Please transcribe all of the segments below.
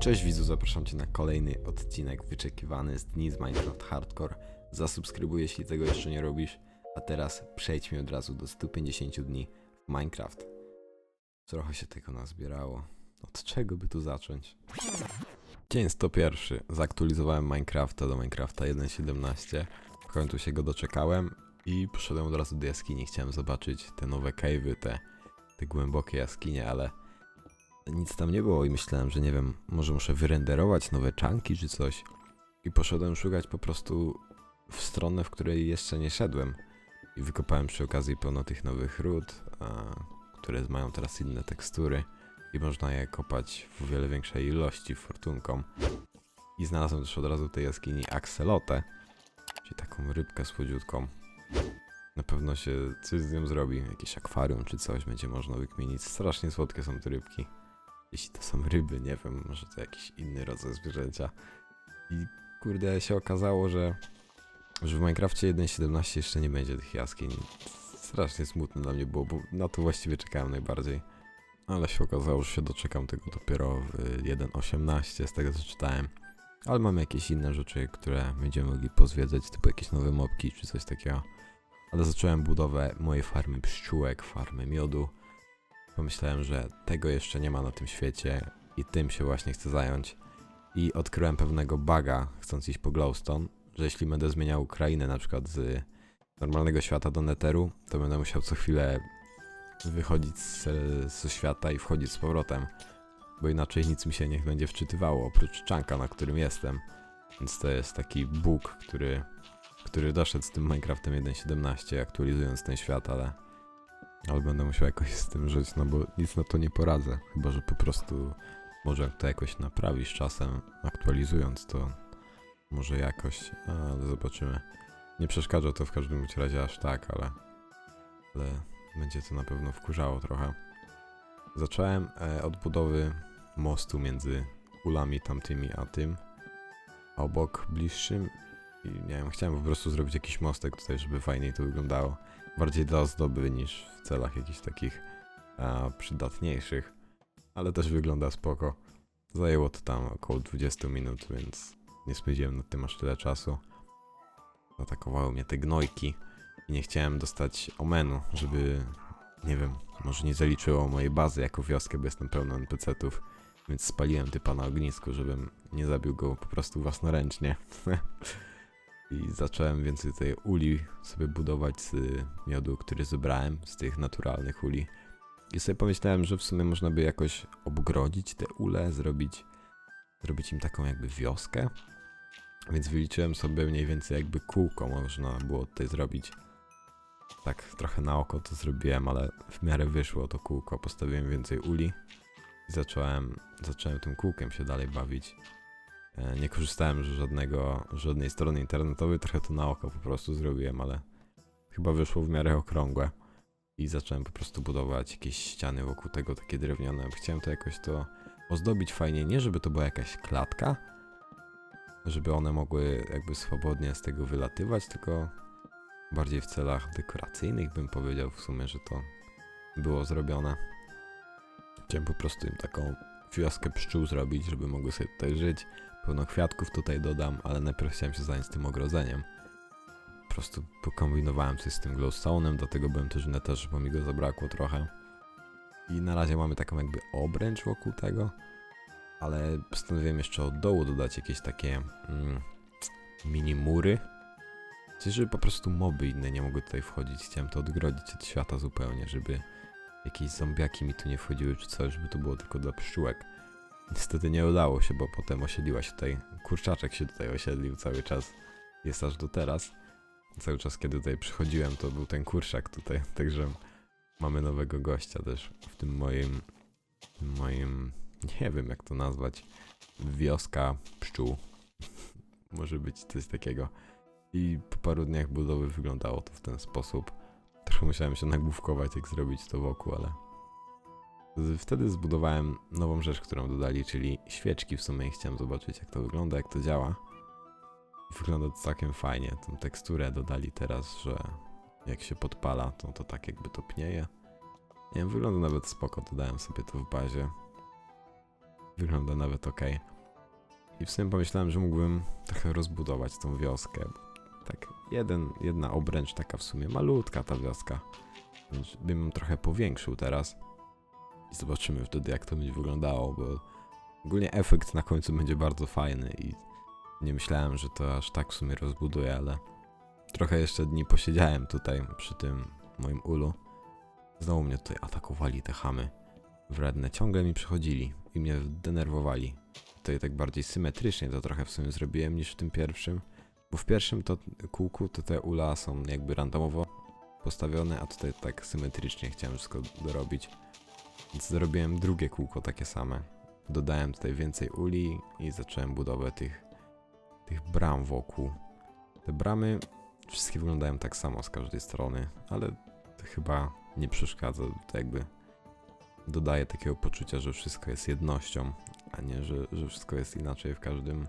Cześć widzu, zapraszam Cię na kolejny odcinek wyczekiwany z Dni z Minecraft Hardcore. Zasubskrybuj, jeśli tego jeszcze nie robisz. A teraz przejdźmy od razu do 150 dni w Minecraft. Trochę się tego nazbierało. Od czego by tu zacząć? Dzień 101. Zaktualizowałem Minecrafta do Minecrafta 1.17. W końcu się go doczekałem i poszedłem od razu do jaskini. Chciałem zobaczyć te nowe cave'y, te, te głębokie jaskinie, ale nic tam nie było i myślałem, że nie wiem, może muszę wyrenderować nowe czanki czy coś. I poszedłem szukać po prostu w stronę, w której jeszcze nie szedłem. I wykopałem przy okazji pełno tych nowych ród, a, które mają teraz inne tekstury. I można je kopać w wiele większej ilości fortunką. I znalazłem też od razu w tej jaskini akselotę, czyli taką rybkę słodziutką. Na pewno się coś z nią zrobi, jakieś akwarium czy coś będzie można wykminić. Strasznie słodkie są te rybki. Jeśli to są ryby, nie wiem, może to jakiś inny rodzaj zwierzęcia. I kurde się okazało, że, że w Minecrafcie 1.17 jeszcze nie będzie tych jaskiń. Strasznie smutne dla mnie było, bo na to właściwie czekałem najbardziej. Ale się okazało, że się doczekam tego dopiero w 1.18 z tego co czytałem. Ale mamy jakieś inne rzeczy, które będziemy mogli pozwiedzać, typu jakieś nowe mopki czy coś takiego. Ale zacząłem budowę mojej farmy pszczółek, farmy miodu. Pomyślałem, że tego jeszcze nie ma na tym świecie i tym się właśnie chcę zająć. I odkryłem pewnego buga, chcąc iść po Glowstone, że jeśli będę zmieniał krainę na przykład z normalnego świata do Netheru, to będę musiał co chwilę wychodzić z, ze świata i wchodzić z powrotem, bo inaczej nic mi się nie będzie wczytywało, oprócz czanka, na którym jestem. Więc to jest taki bug, który, który doszedł z tym Minecraftem 1.17, aktualizując ten świat, ale ale będę musiał jakoś z tym żyć, no bo nic na to nie poradzę. Chyba, że po prostu może to jakoś naprawisz czasem, aktualizując to. Może jakoś, ale zobaczymy. Nie przeszkadza to w każdym razie aż tak, ale, ale będzie to na pewno wkurzało trochę. Zacząłem e, od budowy mostu między ulami tamtymi a tym. Obok bliższym i nie wiem, chciałem po prostu zrobić jakiś mostek tutaj, żeby fajniej to wyglądało bardziej dla ozdoby niż w celach jakichś takich a, przydatniejszych, ale też wygląda spoko. Zajęło to tam około 20 minut, więc nie spędziłem nad tym aż tyle czasu. Atakowały mnie te gnojki i nie chciałem dostać omenu, żeby, nie wiem, może nie zaliczyło mojej bazy jako wioskę, bo jestem pełny NPC-ów, więc spaliłem typa na ognisku, żebym nie zabił go po prostu własnoręcznie. I zacząłem więcej tej uli sobie budować z miodu, który zebrałem, z tych naturalnych uli. I sobie pomyślałem, że w sumie można by jakoś obgrodzić te ule, zrobić, zrobić im taką jakby wioskę. Więc wyliczyłem sobie mniej więcej jakby kółko można było tutaj zrobić. Tak trochę na oko to zrobiłem, ale w miarę wyszło to kółko. Postawiłem więcej uli i zacząłem, zacząłem tym kółkiem się dalej bawić. E, Nie korzystałem z żadnego, żadnej strony internetowej, trochę to na oko po prostu zrobiłem, ale chyba wyszło w miarę okrągłe. I zacząłem po prostu budować jakieś ściany wokół tego, takie drewniane. Chciałem to jakoś to ozdobić fajnie, nie żeby to była jakaś klatka, żeby one mogły jakby swobodnie z tego wylatywać, tylko bardziej w celach dekoracyjnych bym powiedział w sumie, że to było zrobione. Chciałem po prostu im taką wioskę pszczół zrobić, żeby mogły sobie tutaj żyć. Pełno kwiatków tutaj dodam, ale najpierw chciałem się zająć tym ogrodzeniem. Po prostu pokombinowałem coś z tym glowstone'em, dlatego byłem też w netherze, bo mi go zabrakło trochę. I na razie mamy taką jakby obręcz wokół tego, ale postanowiłem jeszcze od dołu dodać jakieś takie mm, mini mury. Coś, żeby po prostu moby inne nie mogły tutaj wchodzić. Chciałem to odgrodzić od świata zupełnie, żeby jakieś zombiaki mi tu nie wchodziły czy coś, żeby to było tylko dla pszczółek. Niestety nie udało się, bo potem osiedliła się tutaj, kurczaczek się tutaj osiedlił cały czas, jest aż do teraz. Cały czas, kiedy tutaj przychodziłem, to był ten kurczak tutaj, także mamy nowego gościa też w tym moim, moim, nie wiem jak to nazwać, wioska pszczół. Może być coś takiego. I po paru dniach budowy wyglądało to w ten sposób. Trochę musiałem się nagłówkować, jak zrobić to wokół, ale Wtedy zbudowałem nową rzecz, którą dodali, czyli świeczki w sumie chciałem zobaczyć jak to wygląda, jak to działa. Wygląda to całkiem fajnie. Tą teksturę dodali teraz, że jak się podpala, to to tak jakby topnieje. Nie wiem, wygląda nawet spoko, dodałem sobie to w bazie. wygląda nawet ok. I w sumie pomyślałem, że mógłbym trochę rozbudować tą wioskę. Tak, jeden, jedna obręcz taka w sumie malutka ta wioska. Więc bym trochę powiększył teraz. I zobaczymy wtedy jak to będzie wyglądało, bo ogólnie efekt na końcu będzie bardzo fajny i nie myślałem, że to aż tak w sumie rozbuduję, ale trochę jeszcze dni posiedziałem tutaj przy tym moim ulu. Znowu mnie tutaj atakowali te chamy. Wredne ciągle mi przychodzili i mnie denerwowali. Tutaj tak bardziej symetrycznie to trochę w sumie zrobiłem niż w tym pierwszym. Bo w pierwszym to kółku to te ula są jakby randomowo postawione, a tutaj tak symetrycznie chciałem wszystko dorobić. Więc zrobiłem drugie kółko takie same. Dodałem tutaj więcej uli i zacząłem budowę tych, tych bram wokół. Te bramy wszystkie wyglądają tak samo z każdej strony, ale to chyba nie przeszkadza. To jakby dodaje takiego poczucia, że wszystko jest jednością, a nie, że, że wszystko jest inaczej w każdym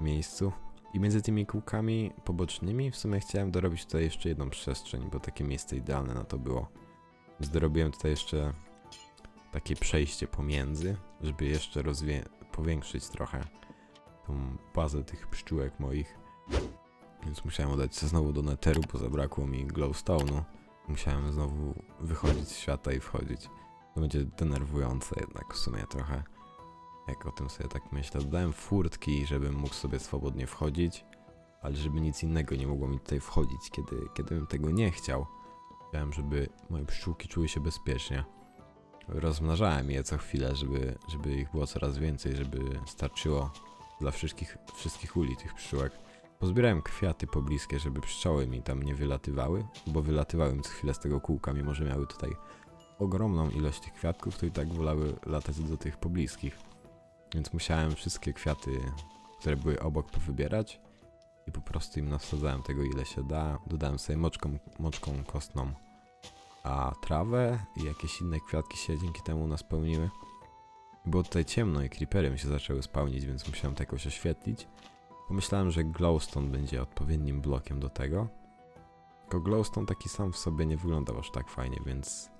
miejscu. I między tymi kółkami pobocznymi w sumie chciałem dorobić tutaj jeszcze jedną przestrzeń, bo takie miejsce idealne na to było. Więc dorobiłem tutaj jeszcze takie przejście pomiędzy, żeby jeszcze powiększyć trochę tą bazę tych pszczółek moich. Więc musiałem oddać się znowu do neteru, bo zabrakło mi glowstone'u. Musiałem znowu wychodzić z świata i wchodzić. To będzie denerwujące jednak w sumie trochę. Jak o tym sobie tak myślę. Dodałem furtki, żebym mógł sobie swobodnie wchodzić, ale żeby nic innego nie mogło mi tutaj wchodzić, kiedy, kiedy bym tego nie chciał. Chciałem, żeby moje pszczółki czuły się bezpiecznie. Rozmnażałem je co chwilę, żeby, żeby ich było coraz więcej, żeby starczyło dla wszystkich, wszystkich uli tych pszczółek. Pozbierałem kwiaty pobliskie, żeby pszczoły mi tam nie wylatywały, bo wylatywały co chwilę z tego kółka, mimo że miały tutaj ogromną ilość tych kwiatków, to i tak wolały latać do tych pobliskich. Więc musiałem wszystkie kwiaty, które były obok, powybierać i po prostu im nasadzałem tego ile się da. Dodałem sobie moczką, moczką kostną a trawę i jakieś inne kwiatki się dzięki temu naspełniły. Było tutaj ciemno i creepery mi się zaczęły spełnić, więc musiałem to jakoś oświetlić. Pomyślałem, że glowstone będzie odpowiednim blokiem do tego. Tylko glowstone taki sam w sobie nie wyglądał aż tak fajnie, więc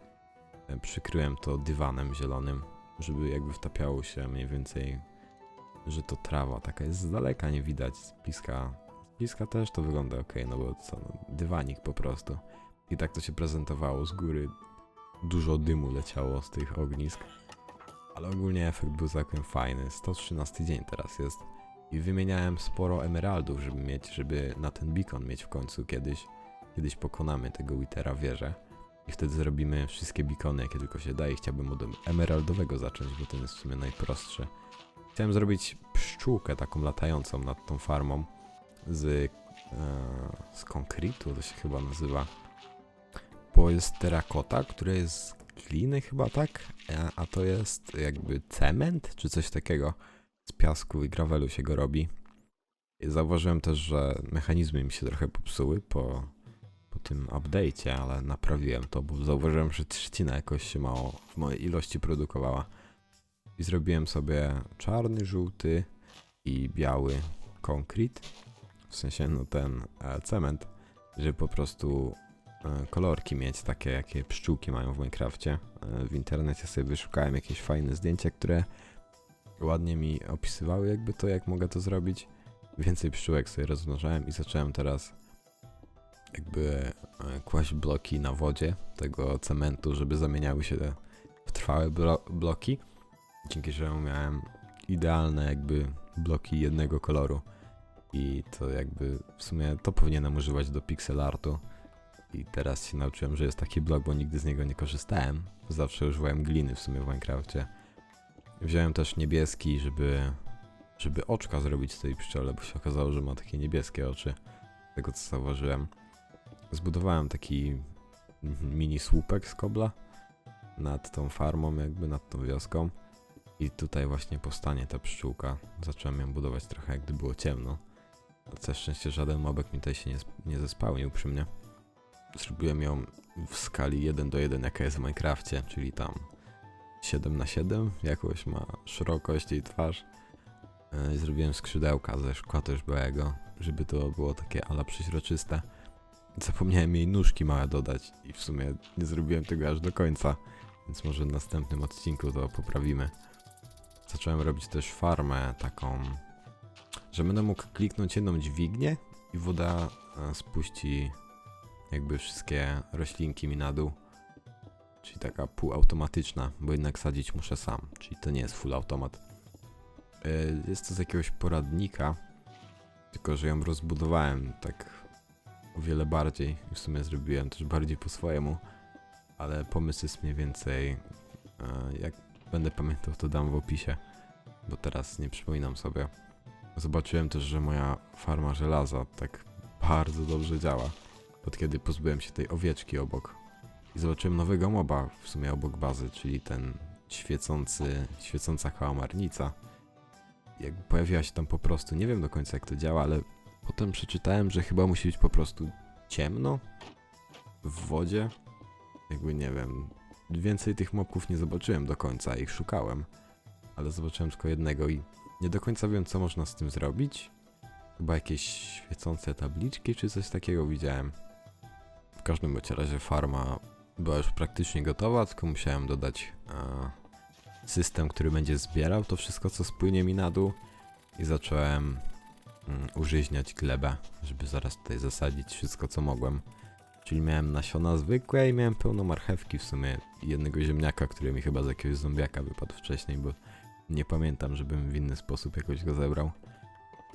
e, przykryłem to dywanem zielonym, żeby jakby wtapiało się mniej więcej, że to trawa taka jest z daleka nie widać, z bliska, z bliska też to wygląda ok, no bo co, no, dywanik po prostu. I tak to się prezentowało z góry. Dużo dymu leciało z tych ognisk. Ale ogólnie efekt był całkiem fajny. 113 dzień teraz jest. I wymieniałem sporo emeraldów, żeby mieć, żeby na ten beacon mieć w końcu kiedyś. Kiedyś pokonamy tego Witera wieżę. I wtedy zrobimy wszystkie beacony, jakie tylko się da. I chciałbym od emeraldowego zacząć, bo ten jest w sumie najprostszy. Chciałem zrobić pszczółkę taką latającą nad tą farmą. Z, e, z konkretu to się chyba nazywa bo jest terakota, która jest z gliny chyba tak, a- a to jest jakby cement czy coś takiego. Z piasku i gravelu się go robi. I zauważyłem też, że mechanizmy mi się trochę popsuły po, po tym update'cie, ale naprawiłem to, bo zauważyłem, że trzcina jakoś się mało w mojej ilości produkowała. I zrobiłem sobie czarny, żółty i biały konkret, w sensie no ten e, cement, żeby po prostu e, kolorki mieć, takie jakie pszczółki mają w Minecrafcie. E, W internecie sobie wyszukałem jakieś fajne zdjęcia, które ładnie mi opisywały jakby to, jak mogę to zrobić. Więcej pszczółek sobie rozmnożałem i zacząłem teraz jakby e, kłaść bloki na wodzie tego cementu, żeby zamieniały się w trwałe blo bloki. Dzięki czemu miałem idealne jakby bloki jednego koloru. I to jakby w sumie to powinienem używać do pixel artu. I teraz się nauczyłem, że jest taki blok, bo nigdy z niego nie korzystałem. Zawsze używałem gliny w sumie w Minecrafcie. Wziąłem też niebieski, żeby, żeby oczka zrobić tej pszczole, bo się okazało, że ma takie niebieskie oczy. Z tego co zauważyłem. Zbudowałem taki mini słupek z kobla nad tą farmą, jakby nad tą wioską. I tutaj właśnie powstanie ta pszczółka. Zacząłem ją budować trochę, gdy było ciemno. Na szczęście żaden mobek mi tutaj się nie, nie zespałnił przy mnie. Zrobiłem ją w skali 1 do 1, jaka jest w Minecrafcie, czyli tam 7 na 7 jakoś ma szerokość jej twarz. E, Zrobiłem skrzydełka ze szkła też białego, żeby to było takie ala przeźroczyste. Zapomniałem jej nóżki małe dodać i w sumie nie zrobiłem tego aż do końca, więc może w następnym odcinku to poprawimy. zacząłem robić też farmę taką, że będę mógł kliknąć jedną dźwignię i woda e, spuści jakby wszystkie roślinki mi na dół. Czyli taka półautomatyczna, bo jednak sadzić muszę sam, czyli to nie jest full automat. E, Jest to z jakiegoś poradnika, tylko że ją rozbudowałem tak o wiele bardziej w sumie zrobiłem też bardziej po swojemu, ale pomysł jest mniej więcej, e, jak będę pamiętał to dam w opisie, bo teraz nie przypominam sobie. Zobaczyłem też, że moja farma żelaza tak bardzo dobrze działa, od kiedy pozbyłem się tej owieczki obok. I zobaczyłem nowego moba w sumie obok bazy, czyli ten świecący, świecąca kałamarnica. Jakby pojawiła się tam po prostu, nie wiem do końca jak to działa, ale potem przeczytałem, że chyba musi być po prostu ciemno w wodzie. Jakby nie wiem, więcej tych mobków nie zobaczyłem do końca, ich szukałem, ale zobaczyłem tylko jednego i nie do końca wiem co można z tym zrobić. Chyba jakieś świecące tabliczki czy coś takiego widziałem. Każdym bądź razie farma była już praktycznie gotowa, tylko musiałem dodać e, system, który będzie zbierał to wszystko, co spłynie mi na dół i zacząłem mm, użyźniać glebę, żeby zaraz tutaj zasadzić wszystko, co mogłem. Czyli miałem nasiona zwykłe i miałem pełno marchewki w sumie jednego ziemniaka, który mi chyba z jakiegoś zombiaka wypadł wcześniej, bo nie pamiętam, żebym w inny sposób jakoś go zebrał.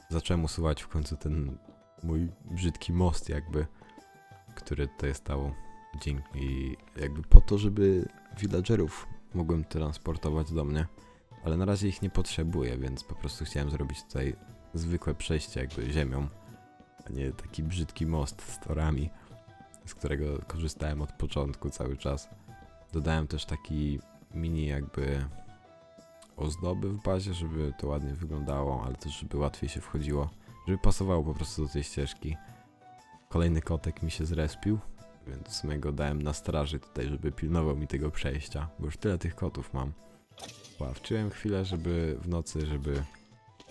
Zacząłem usuwać w końcu ten mój brzydki most jakby, który tutaj stał dzięki jakby po to, żeby villagerów mogłem transportować do mnie, ale na razie ich nie potrzebuję, więc po prostu chciałem zrobić tutaj zwykłe przejście jakby ziemią, a nie taki brzydki most z torami, z którego korzystałem od początku cały czas. Dodałem też taki mini jakby ozdoby w bazie, żeby to ładnie wyglądało, ale też żeby łatwiej się wchodziło, żeby pasowało po prostu do tej ścieżki. Kolejny kotek mi się zrespił, więc w sumie go dałem na straży tutaj, żeby pilnował mi tego przejścia, bo już tyle tych kotów mam. Ławczyłem chwilę, żeby w nocy, żeby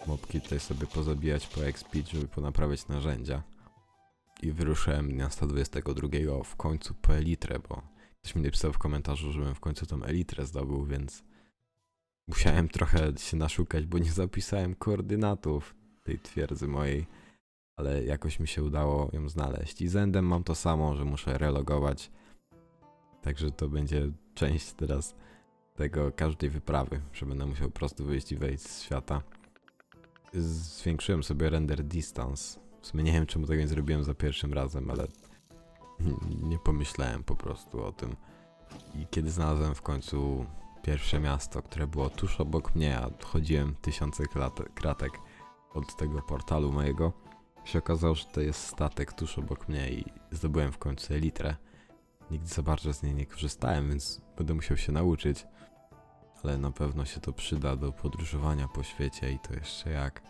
mopki tutaj sobie pozabijać, poexpić, żeby ponaprawiać narzędzia. I wyruszyłem dnia 122 w końcu po elitrę, bo ktoś mi napisał w komentarzu, żebym w końcu tą elitrę zdobył, więc musiałem trochę się naszukać, bo nie zapisałem koordynatów tej twierdzy mojej, ale jakoś mi się udało ją znaleźć. I z Endem mam to samo, że muszę relogować, także to będzie część teraz tego każdej wyprawy, że będę musiał po prostu wyjść i wejść z świata. Zwiększyłem sobie render distance. W sumie nie wiem, czemu tego nie zrobiłem za pierwszym razem, ale nie pomyślałem po prostu o tym. I kiedy znalazłem w końcu pierwsze miasto, które było tuż obok mnie, a chodziłem tysiące kratek od tego portalu mojego, się okazało, że to jest statek tuż obok mnie i zdobyłem w końcu elitrę. Nigdy za bardzo z niej nie korzystałem, więc będę musiał się nauczyć. Ale na pewno się to przyda do podróżowania po świecie i to jeszcze jak.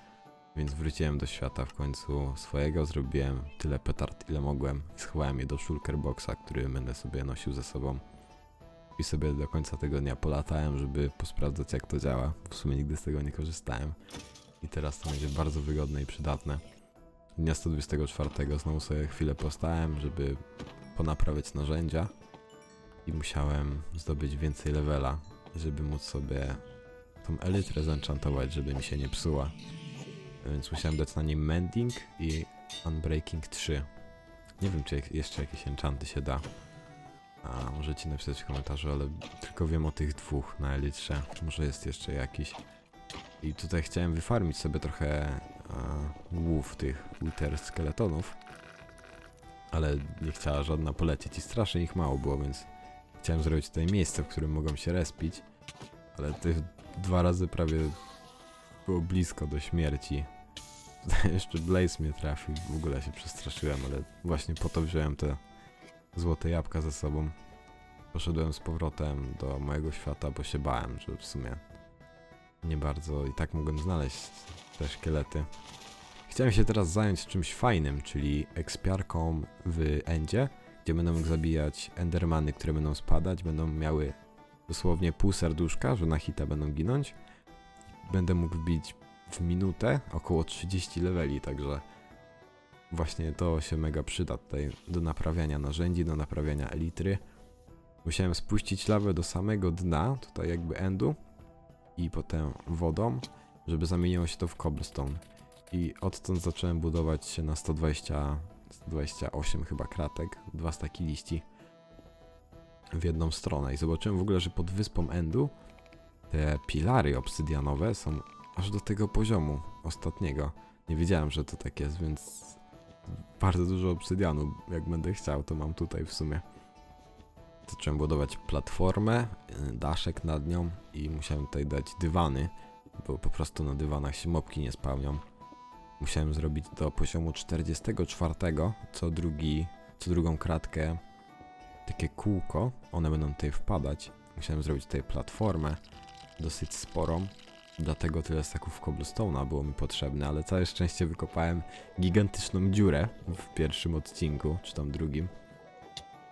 Więc wróciłem do świata w końcu swojego, zrobiłem tyle petard ile mogłem i schowałem je do shulker boxa, który będę sobie nosił ze sobą. I sobie do końca tego dnia polatałem, żeby posprawdzać jak to działa. W sumie nigdy z tego nie korzystałem. I teraz to będzie bardzo wygodne i przydatne. Dnia 124 znowu sobie chwilę postałem, żeby ponaprawiać narzędzia. I musiałem zdobyć więcej levela, żeby móc sobie tą elytrę zenchantować, żeby mi się nie psuła. Więc musiałem dać na niej Mending i Unbreaking 3. Nie wiem, czy jeszcze jakieś enchanty się da. A możecie napisać w komentarzu, ale tylko wiem o tych dwóch na elitrze. Może jest jeszcze jakiś. I tutaj chciałem wyfarmić sobie trochę głów tych Wither skeletonów. Ale nie chciała żadna polecieć i strasznie ich mało było, więc chciałem zrobić tutaj miejsce, w którym mogą się respić. Ale tych dwa razy prawie było blisko do śmierci. Jeszcze Blaze mnie trafił, w ogóle się przestraszyłem, ale właśnie po to wziąłem te złote jabłka ze sobą. Poszedłem z powrotem do mojego świata, bo się bałem, że w sumie nie bardzo i tak mogłem znaleźć te szkielety. Chciałem się teraz zająć czymś fajnym, czyli ekspiarką w Endzie, gdzie będę mógł zabijać endermany, które będą spadać, będą miały dosłownie pół serduszka, że na hita będą ginąć. Będę mógł wbić w minutę około 30 leveli, także właśnie to się mega przyda tutaj do naprawiania narzędzi, do naprawiania elitry. Musiałem spuścić lawę do samego dna, tutaj jakby endu i potem wodą, żeby zamieniło się to w cobblestone. I odtąd zacząłem budować się na 120, 128 chyba kratek, dwa staki liści w jedną stronę. I zobaczyłem w ogóle, że pod wyspą Endu te pilary obsydianowe są aż do tego poziomu ostatniego. Nie wiedziałem, że to tak jest, więc bardzo dużo obsydianu. Jak będę chciał, to mam tutaj w sumie. Zacząłem budować platformę, y, daszek nad nią i musiałem tutaj dać dywany, bo po prostu na dywanach się mopki nie spełnią. Musiałem zrobić do poziomu 44, co drugi, co drugą kratkę takie kółko, one będą tutaj wpadać. Musiałem zrobić tutaj platformę dosyć sporą, dlatego tyle staków cobblestone'a było mi potrzebne, ale całe szczęście wykopałem gigantyczną dziurę w pierwszym odcinku, czy tam drugim,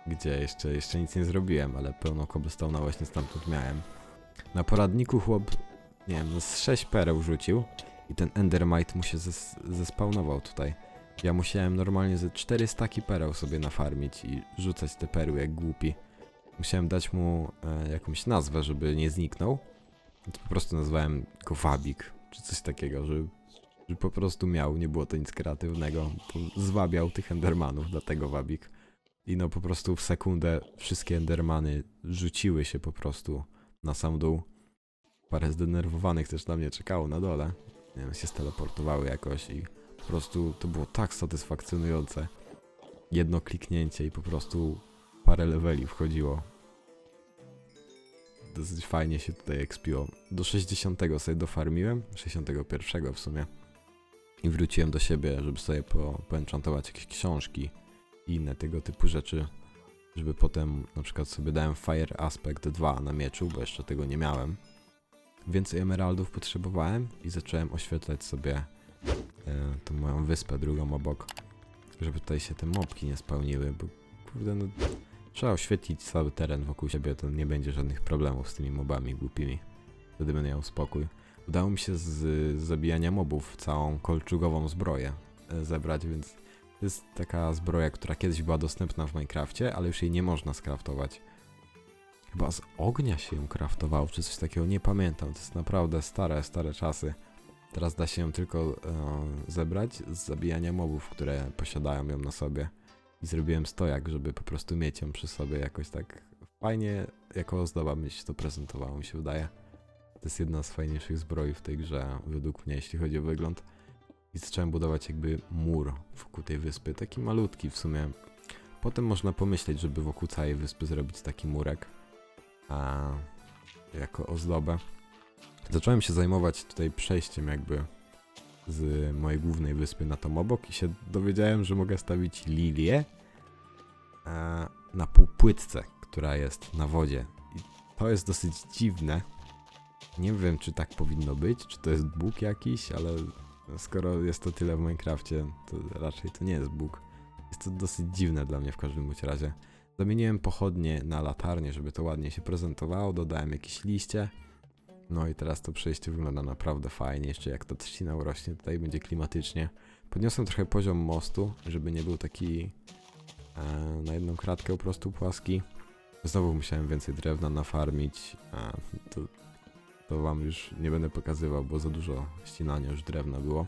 gdzie jeszcze, jeszcze nic nie zrobiłem, ale pełno cobblestone'a właśnie stamtąd miałem. Na poradniku chłop, nie wiem, z 6 pereł rzucił i ten endermite mu się zes zespawnował tutaj. Ja musiałem normalnie ze 4 staki pereł sobie nafarmić i rzucać te perły jak głupi. Musiałem dać mu e, jakąś nazwę, żeby nie zniknął. Więc po prostu nazwałem go Wabik, czy coś takiego, żeby, żeby po prostu miał, nie było to nic kreatywnego. Zwabiał tych endermanów, dlatego Wabik. I no po prostu w sekundę wszystkie endermany rzuciły się po prostu na sam dół. Parę zdenerwowanych też na mnie czekało na dole. Nie wiem, się steleportowały jakoś i po prostu to było tak satysfakcjonujące. Jedno kliknięcie i po prostu parę leveli wchodziło. Dosyć fajnie się tutaj ekspiło. Do 60 sobie dofarmiłem, 61 w sumie. I wróciłem do siebie, żeby sobie po, poenchantować jakieś książki i inne tego typu rzeczy. Żeby potem na przykład sobie dałem Fire Aspect 2 na mieczu, bo jeszcze tego nie miałem. Więcej emeraldów potrzebowałem i zacząłem oświetlać sobie e, tą moją wyspę drugą obok, żeby tutaj się te mopki nie spełniły, bo kurde no trzeba oświetlić cały teren wokół siebie, to nie będzie żadnych problemów z tymi mobami głupimi. Wtedy będę miał spokój. Udało mi się z, z zabijania mobów całą kolczugową zbroję e, zebrać, więc to jest taka zbroja, która kiedyś była dostępna w Minecrafcie, ale już jej nie można skraftować. Chyba z ognia się ją kraftowało, czy coś takiego, nie pamiętam. To jest naprawdę stare, stare czasy. Teraz da się ją tylko e, zebrać z zabijania mobów, które posiadają ją na sobie. I zrobiłem stojak, żeby po prostu mieć ją przy sobie jakoś tak fajnie, jako ozdoba mi się to prezentowało, mi się wydaje. To jest jedna z fajniejszych zbroi w tej grze, według mnie, jeśli chodzi o wygląd. I zacząłem budować jakby mur wokół tej wyspy, taki malutki w sumie. Potem można pomyśleć, żeby wokół całej wyspy zrobić taki murek a, jako ozdobę. Zacząłem się zajmować tutaj przejściem jakby z mojej głównej wyspy na tą obok i się dowiedziałem, że mogę stawić lilię e, na półpłytce, która jest na wodzie. I to jest dosyć dziwne. Nie wiem, czy tak powinno być, czy to jest bóg jakiś, ale skoro jest to tyle w Minecrafcie, to raczej to nie jest bóg. Jest to dosyć dziwne dla mnie w każdym bądź razie. Zamieniłem pochodnie na latarnię, żeby to ładnie się prezentowało, dodałem jakieś liście. No i teraz to przejście wygląda naprawdę fajnie, jeszcze jak ta trzcina urośnie, tutaj będzie klimatycznie. Podniosłem trochę poziom mostu, żeby nie był taki e, na jedną kratkę po prostu płaski. Znowu musiałem więcej drewna nafarmić, a to, to wam już nie będę pokazywał, bo za dużo ścinania już drewna było.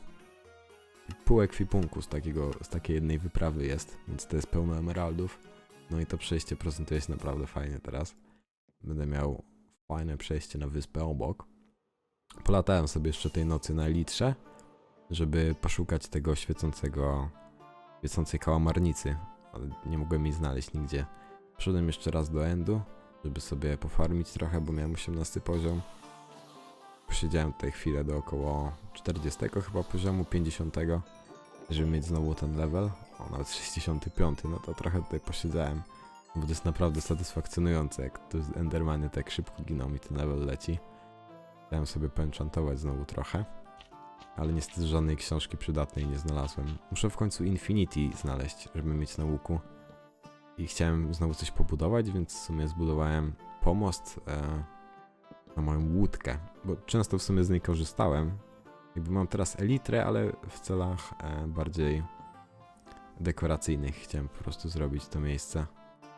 Pół ekwipunku z, takiego, z takiej jednej wyprawy jest, więc to jest pełno emeraldów. No i to przejście prezentuje się naprawdę fajnie teraz. Będę miał fajne przejście na wyspę obok. Polatałem sobie jeszcze tej nocy na litrze, żeby poszukać tego świecącego, świecącej kałamarnicy, ale nie mogłem jej znaleźć nigdzie. Przyszedłem jeszcze raz do endu, żeby sobie pofarmić trochę, bo miałem 18 poziom. Posiedziałem tutaj chwilę do około 40 chyba poziomu, 50, żeby mieć znowu ten level, o nawet 65, no to trochę tutaj posiedziałem. Bo to jest naprawdę satysfakcjonujące, jak to Endermany tak szybko giną i ten level leci. Chciałem sobie poenchantować znowu trochę. Ale niestety żadnej książki przydatnej nie znalazłem. Muszę w końcu Infinity znaleźć, żeby mieć na łuku. I chciałem znowu coś pobudować, więc w sumie zbudowałem pomost e, na moją łódkę. Bo często w sumie z niej korzystałem. Jakby mam teraz elitrę, ale w celach e, bardziej dekoracyjnych chciałem po prostu zrobić to miejsce.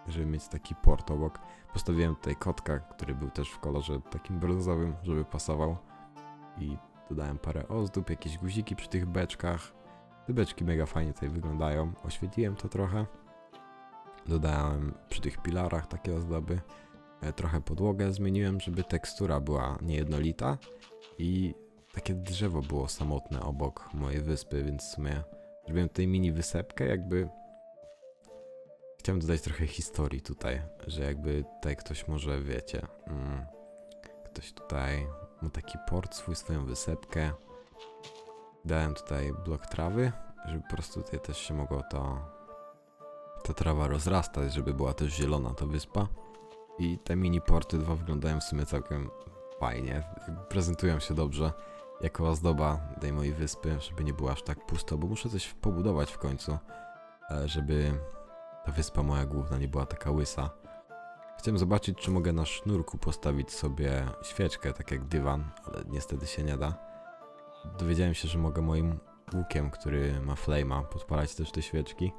żeby mieć taki port obok. Postawiłem tutaj kotka, który był też w kolorze takim brązowym, żeby pasował. I dodałem parę ozdób, jakieś guziki przy tych beczkach. Te beczki mega fajnie tutaj wyglądają. Oświetliłem to trochę. Dodałem przy tych pilarach takie ozdoby. E, Trochę podłogę zmieniłem, żeby tekstura była niejednolita. I takie drzewo było samotne obok mojej wyspy, więc w sumie zrobiłem tutaj mini wysepkę, jakby chciałem dodać trochę historii tutaj, że jakby tutaj ktoś może, wiecie, mm, ktoś tutaj ma taki port swój, swoją wysepkę. Dałem tutaj blok trawy, żeby po prostu tutaj też się mogło to ta trawa rozrastać, żeby była też zielona ta wyspa. I te mini porty dwa wyglądają w sumie całkiem fajnie, prezentują się dobrze jako ozdoba tej mojej wyspy, żeby nie było aż tak pusto, bo muszę coś pobudować w końcu, e, żeby ta wyspa moja główna nie była taka łysa. Chciałem zobaczyć, czy mogę na sznurku postawić sobie świeczkę, tak jak dywan, ale niestety się nie da. Dowiedziałem się, że mogę moim łukiem, który ma flame'a, podpalać też te świeczki.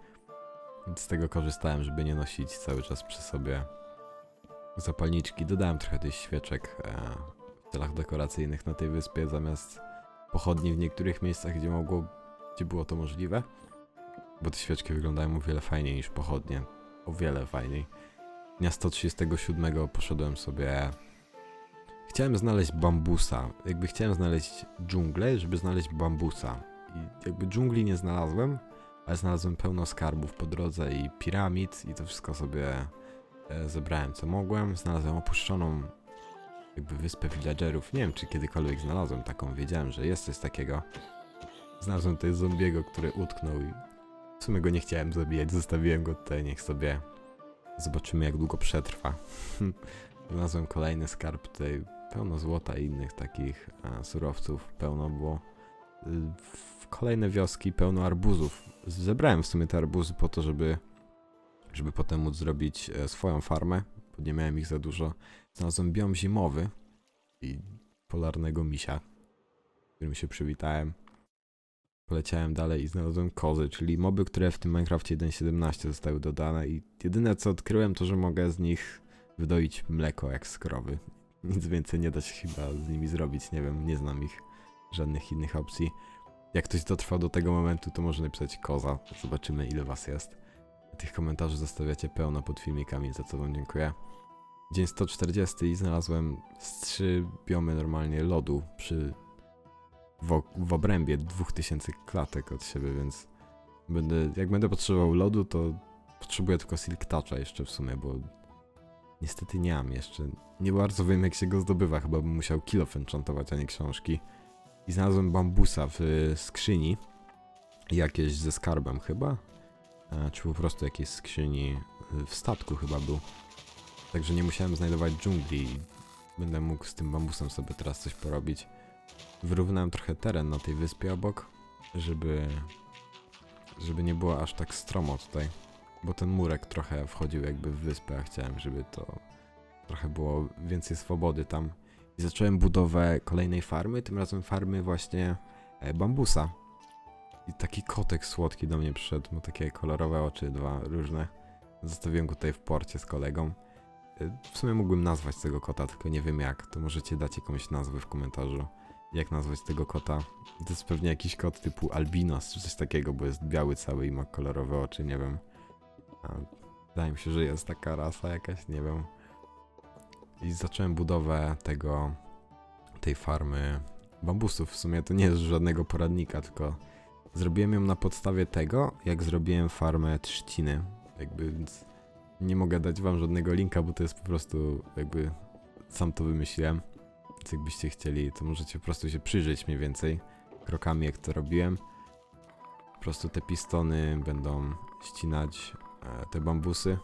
Z tego korzystałem, żeby nie nosić cały czas przy sobie zapalniczki. Dodałem trochę tych świeczek e, w celach dekoracyjnych na tej wyspie, zamiast pochodni w niektórych miejscach, gdzie mogło, gdzie było to możliwe. Bo te świeczki wyglądają o wiele fajniej niż pochodnie. O wiele fajniej. Dnia 137 poszedłem sobie. Chciałem znaleźć bambusa. Jakby chciałem znaleźć dżunglę, żeby znaleźć bambusa. I jakby dżungli nie znalazłem, ale znalazłem pełno skarbów po drodze i piramid i to wszystko sobie zebrałem co mogłem. Znalazłem opuszczoną jakby wyspę villagerów. Nie wiem, czy kiedykolwiek znalazłem taką. Wiedziałem, że jest coś takiego. Znalazłem tutaj zombiego, który utknął i w sumie go nie chciałem zabijać. Zostawiłem go tutaj, niech sobie zobaczymy jak długo przetrwa. Znalazłem kolejny skarb tutaj. Pełno złota i innych takich e, surowców. Pełno było. Y, w kolejne wioski pełno arbuzów. Zebrałem w sumie te arbuzy po to, żeby żeby potem móc zrobić e, swoją farmę, bo nie miałem ich za dużo. Znalazłem biom zimowy i polarnego misia, którym się przywitałem. Poleciałem dalej i znalazłem kozy, czyli moby, które w tym Minecrafcie 1.17 zostały dodane i jedyne co odkryłem to, że mogę z nich wydoić mleko jak z krowy. Nic więcej nie da się chyba z nimi zrobić, nie wiem, nie znam ich żadnych innych opcji. Jak ktoś dotrwał do tego momentu, to może napisać koza. Zobaczymy ile was jest. Tych komentarzy zostawiacie pełno pod filmikami, za co wam dziękuję. Dzień 140 i znalazłem z trzy biomy normalnie lodu przy w, w obrębie 2000 klatek od siebie, więc będę, jak będę potrzebował lodu, to potrzebuję tylko Silk Toucha jeszcze w sumie, bo niestety nie mam jeszcze. Nie bardzo wiem jak się go zdobywa, chyba bym musiał kilo enchantować, a nie książki. I znalazłem bambusa w skrzyni, jakieś ze skarbem chyba, czy po prostu jakiejś skrzyni y, w statku chyba był. Także nie musiałem znajdować dżungli będę mógł z tym bambusem sobie teraz coś porobić. Wyrównałem trochę teren na tej wyspie obok, żeby, żeby nie było aż tak stromo tutaj. Bo ten murek trochę wchodził jakby w wyspę, a chciałem, żeby to trochę było więcej swobody tam. I zacząłem budowę kolejnej farmy, tym razem farmy właśnie e, bambusa. I taki kotek słodki do mnie przyszedł, ma takie kolorowe oczy, dwa różne. Zostawiłem go tutaj w porcie z kolegą. E, W sumie mógłbym nazwać tego kota, tylko nie wiem jak. To możecie dać jakąś nazwę w komentarzu. Jak nazwać tego kota? To jest pewnie jakiś kot typu albinos czy coś takiego, bo jest biały cały i ma kolorowe oczy, nie wiem. Wydaje mi się, że jest taka rasa jakaś, nie wiem. I zacząłem budowę tego, tej farmy bambusów. W sumie to nie jest żadnego poradnika, tylko zrobiłem ją na podstawie tego, jak zrobiłem farmę trzciny. Jakby nie mogę dać wam żadnego linka, bo to jest po prostu jakby sam to wymyśliłem. Więc jakbyście chcieli, to możecie po prostu się przyjrzeć mniej więcej krokami, jak to robiłem. Po prostu te pistony będą ścinać e, te bambusy,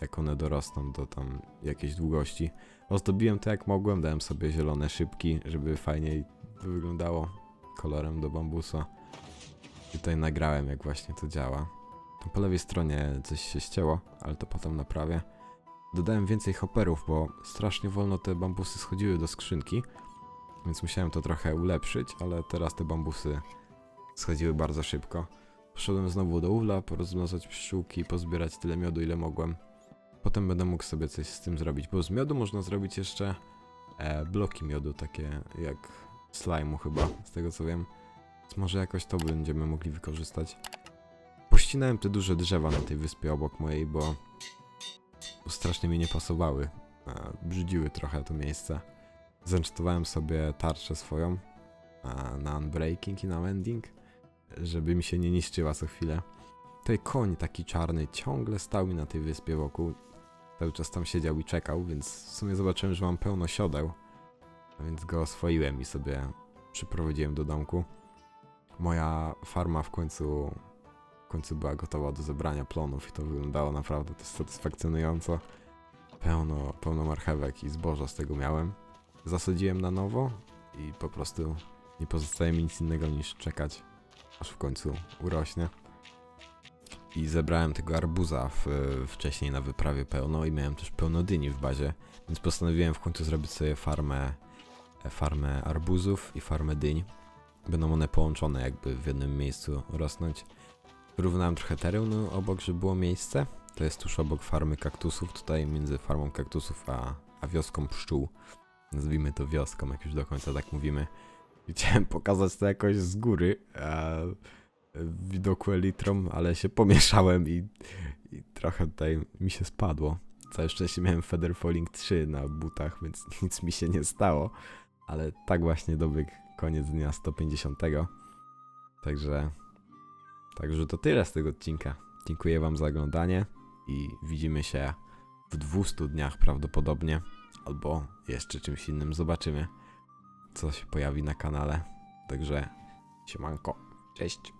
jak one dorosną do tam jakiejś długości. Ozdobiłem to jak mogłem, dałem sobie zielone szybki, żeby fajniej to wyglądało kolorem do bambusa. I tutaj nagrałem, jak właśnie to działa. Tam po lewej stronie coś się ścięło, ale to potem naprawię. Dodałem więcej hopperów, bo strasznie wolno te bambusy schodziły do skrzynki, więc musiałem to trochę ulepszyć, ale teraz te bambusy schodziły bardzo szybko. Poszedłem znowu do ula, porozmnażać pszczółki, pozbierać tyle miodu, ile mogłem. potem będę mógł sobie coś z tym zrobić, bo z miodu można zrobić jeszcze e, bloki miodu, takie jak slime'u chyba, z tego co wiem. Więc może jakoś to będziemy mogli wykorzystać. Pościnałem te duże drzewa na tej wyspie obok mojej, bo, bo strasznie mi nie pasowały. E, brzydziły trochę to miejsce. Zencztowałem sobie tarczę swoją na unbreaking i na mending, żeby mi się nie niszczyła co chwilę. Tutaj koń taki czarny ciągle stał mi na tej wyspie wokół. Cały czas tam siedział i czekał, więc w sumie zobaczyłem, że mam pełno siodeł. A więc go oswoiłem i sobie przyprowadziłem do domku. Moja farma w końcu, w końcu była gotowa do zebrania plonów i to wyglądało naprawdę też satysfakcjonująco. Pełno, pełno marchewek i zboża z tego miałem. Zasadziłem na nowo i po prostu nie pozostaje mi nic innego niż czekać, aż w końcu urośnie. I zebrałem tego arbuza w, wcześniej na wyprawie pełno i miałem też pełno dyni w bazie, więc postanowiłem w końcu zrobić sobie farmę, farmę arbuzów i farmę dyń. Będą one połączone jakby w jednym miejscu rosnąć. Wyrównałem trochę teren obok, żeby było miejsce. To jest tuż obok farmy kaktusów, tutaj między farmą kaktusów a, a wioską pszczół. Nazwijmy to wioską, jak już do końca tak mówimy. Chciałem pokazać to jakoś z góry, a widoku elitrom, ale się pomieszałem i, i trochę tutaj mi się spadło. Całe szczęście miałem Feather Falling 3 na butach, więc nic mi się nie stało. Ale tak właśnie dobiegł koniec dnia 150. Także, także to tyle z tego odcinka. Dziękuję Wam za oglądanie i widzimy się w 200 dniach prawdopodobnie, albo jeszcze czymś innym. Zobaczymy, co się pojawi na kanale. Także siemanko, cześć.